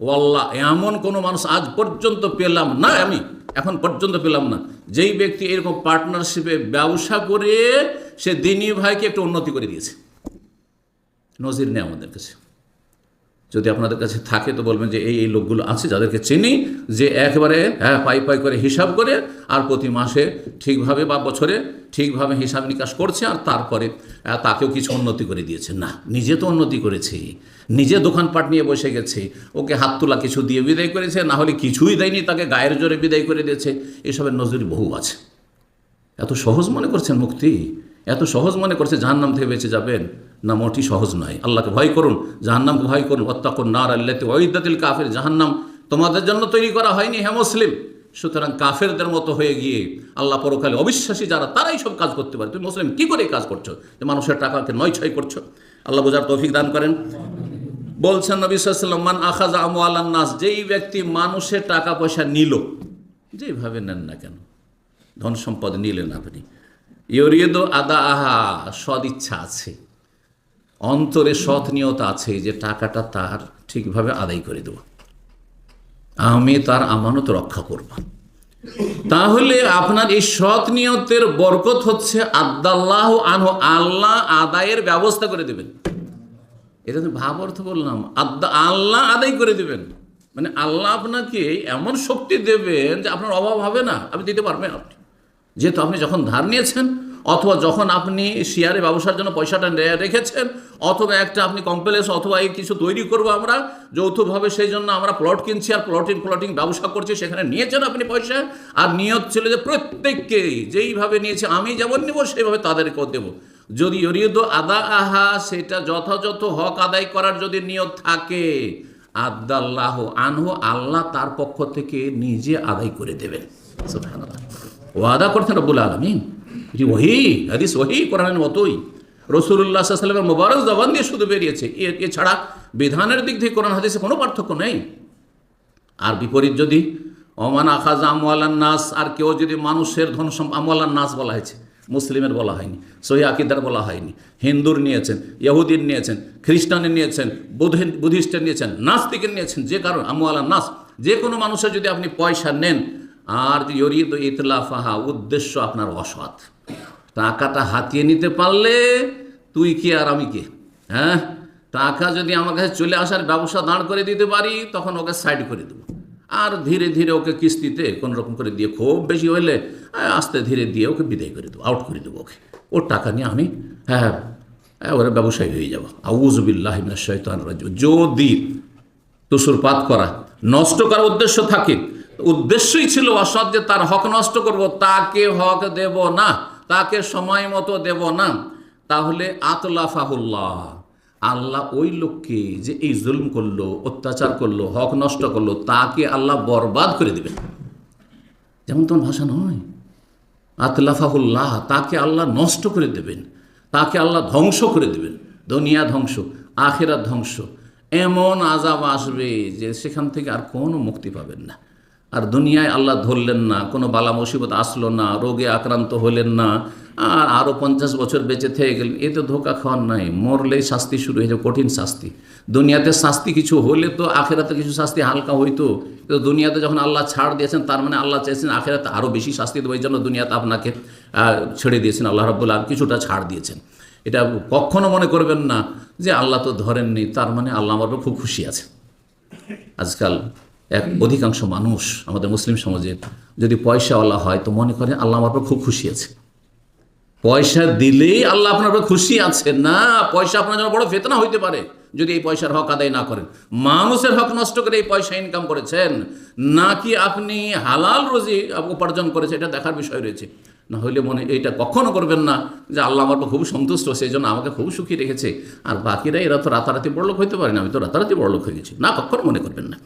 ও আল্লাহ এমন কোনো মানুষ আজ পর্যন্ত পেলাম না আমি, এখন পর্যন্ত পেলাম না। যেই ব্যক্তি এরকম পার্টনারশিপে ব্যবসা করে, সে দিনী ভাইকে একটু উন্নতি করে দিয়েছে। নজির নেই আমাদের কাছে। যদি আপনাদের কাছে থাকে তো বলবেন যে এই এই লোকগুলো আছে যাদেরকে চিনি, যে একবারে হ্যাঁ পাই পাই করে হিসাব করে আর প্রতি মাসে ঠিকভাবে বা বছরে ঠিকভাবে হিসাব নিকাশ করছে আর তারপরে তাকেও কিছু উন্নতি করে দিয়েছে। না, নিজে তো উন্নতি করেছে। নিজে দোকানপাট নিয়ে বসে গেছে। ওকে হাত তোলা কিছু দিয়ে বিদায় করেছে, না হলে কিছুই দেয়নি, তাকে গায়ের জোরে বিদায় করে দিয়েছে। এসবের নজরি বহু আছে। এত সহজ মনে করছেন মুক্তি? এত সহজ মনে করছে জাহান্নাম থেকে বেঁচে যাবেন? না মোটি সহজ নয়। আল্লাহকে ভয় করুন, জাহান্নামকে ভয় করুন। অত্যাকুন নার আল্লাতে ওইদাতিল কাফের, জাহান্নাম তোমাদের জন্য তৈরি করা হয়নি হ্যাঁ মুসলিম। সুতরাং কাফেরদের মতো হয়ে গিয়ে আল্লাহ পরকালে অবিশ্বাসী যারা, তারাই সব কাজ করতে পারে। তুমি মুসলিম, কী করে কাজ করছ? যে মানুষের টাকাকে নয় ছয় করছ। আল্লাহ বোঝার তৌফিক দান করেন। বলছেন নবী সাল্লাম মান আখাজা আমু নাস যেই ব্যক্তি মানুষের টাকা পয়সা নিল, যেভাবে নেন না কেন? ধন সম্পদ নিলেন আপনি। ইয়রিয়দ আদা আহা সদ ইচ্ছা আছে। অন্তরে সৎ নিয়ত আছে যে টাকাটা তার ঠিকভাবে আদায় করে দেব। আমি তার আমানত রক্ষা করব। তাহলে আপনার এই সৎ নিয়তের বরকত হচ্ছে আদাল্লাহ আনহু, আল্লাহ আদায়ের ব্যবস্থা করে দেবেন। এটা তো ভাব অর্থ বললাম, আদা, আল্লাহ আদায় করে দেবেন। মানে আল্লাহ আপনাকে এমন শক্তি দেবেন যে আপনার অভাব হবে না। আপনি দিতে পারবেন আপনি। যেহেতু আপনি যখন ধার নিয়েছেন অথবা যখন আপনি শেয়ারে ব্যবসার জন্য পয়সাটা রেখেছেন, অথবা একটা আপনি কমপ্লেক্স অথবা এই কিছু তৈরি করব আমরা, যৌথভাবে সেই জন্য আমরা প্লট কিনছি আর প্লটিং প্লটিং ব্যবসা করছি, সেখানে নিয়েছেন আপনি পয়সা, আর নিয়ত ছিল যে প্রত্যেককে যেইভাবে নিয়েছে আমি যেমন নেব, সেইভাবে তাদেরকেও দেবো। যদি অরিয়দ আদা আহা, সেটা যথাযথ হক আদায় করার যদি নিয়ত থাকে, আদাল্লাহ আনহু আল্লাহ তার পক্ষ থেকে নিজে আদায় করে দেবেন। ওয়াদা করতেন রব্বুল আলমিন। এটি ওহি, হাদিস ওহি কোরআনের মতোই রসুল্লাহ সাল্লামের মোবারক জবান দিয়ে শুধু বেরিয়েছে। এছাড়া বিধানের দিক থেকে কোরআন হাদিসে কোনো পার্থক্য নেই। আর বিপরীত যদি অমান আখাজ আমওয়ালান নাস, আর কেউ যদি মানুষের ধন আমওয়ালান নাস বলা হয়েছে, মুসলিমের বলা হয়নি, সহি আকিদার বলা হয়নি, হিন্দুর নিয়েছেন, ইহুদির নিয়েছেন, খ্রিস্টানের নিয়েছেন বুধের বুদ্ধিস্টের নিয়েছেন, নাস্তিকের নিয়েছেন, যে কারণ আমওয়ালান নাস, যে কোনো মানুষের যদি আপনি পয়সা নেন আর ইয়রিদ ইতলাফাহা, উদ্দেশ্য আপনার অসৎ। টাকাটা হাতিয়ে নিতে পারলে তুই কে আর আমি কে? হ্যাঁ? টাকা যদি আমার কাছে চলে আসার ব্যবসা দাঁড় করে দিতে পারি, তখন ওকে সাইড করে দেবো। আর ধীরে ধীরে ওকে কিস্তিতে কোনো রকম করে দিয়ে খুব বেশি হইলে আস্তে ধীরে দিয়ে ওকে বিদায় করে দেবো আউট করে দেবো ওকে। ওর টাকা নিয়ে আমি হ্যাঁ হ্যাঁ ওরা ব্যবসায়ী হয়ে যাব। আউজবিল্লাহ শৈতান রাজ যদি তুসুরপাত করা, নষ্ট করার উদ্দেশ্য থাকে উদ্দেশ্যই ছিল অসৎ যে তার হক নষ্ট করব, তাকে হক দেব না, তাকে সময় মতো দেব না। তাহলে আতলাফাহুল্লাহ। আল্লাহ ওই লোককে যে এই জুলম করল, অত্যাচার করল, হক নষ্ট করল, তাকে আল্লাহ বরবাদ করে দেবেন। যেমন তোমার ভাষা নয়। আতলাফাহুল্লাহ, তাকে আল্লাহ নষ্ট করে দেবেন। তাকে আল্লাহ ধ্বংস করে দেবেন। দুনিয়া ধ্বংস আখেরা ধ্বংস। এমন আজাব আসবে যে সেখান থেকে আর কোনো মুক্তি পাবেন না। আর দুনিয়ায় আল্লাহ ধরলেন না, কোনো বালা মুসিবত আসলো না, রোগে আক্রান্ত হলেন না, আর আরও পঞ্চাশ বছর বেঁচে থেকে গেলেন, এ তো ধোকা খাওয়ার নাই, মরলেই শাস্তি শুরু হয়ে যাবে কঠিন শাস্তি। দুনিয়াতে শাস্তি কিছু হলে তো আখেরাতে কিছু শাস্তি হালকা হইতো, কিন্তু দুনিয়াতে যখন আল্লাহ ছাড় দিয়েছেন, তার মানে আল্লাহ চাইছেন আখেরাতে আরও বেশি শাস্তি দেবো এই জন্য দুনিয়াতে আপনাকে ছেড়ে দিয়েছেন, আল্লাহ রাবুল্লাহ কিছুটা ছাড় দিয়েছেন। এটা কখনো মনে করবেন না যে আল্লাহ তো ধরেননি, তার মানে আল্লাহ আমার খুব খুশি আছে। আজকাল এক অধিকাংশ মানুষ আমাদের মুসলিম সমাজে যদি পয়সাওয়ালা হয় তো মনে করে আল্লাহ আমার খুব খুশি আছে। পয়সা দিলেই আল্লাহ আপনার উপর খুশি আছে না, পয়সা আপনার জন্য বড় ফেতনা হইতে পারে যদি এই পয়সার হক আদায় না করেন। মানুষের হক নষ্ট করে এই পয়সা ইনকাম করেছেন, নাকি আপনি হালাল রোজি উপার্জন করেছে এটা দেখার বিষয় রয়েছে। না হলে মনে, এইটা কখনো করবেন না যে আল্লাহ আমার খুব সন্তুষ্ট সেই জন্য আমাকে খুব সুখী রেখেছে। আর বাকিরা, এরা তো রাতারাতি বড়লোক হইতে পারে না, আমি তো রাতারাতি বড়লোক হয়ে গেছি। না, কখনো মনে করবেন না।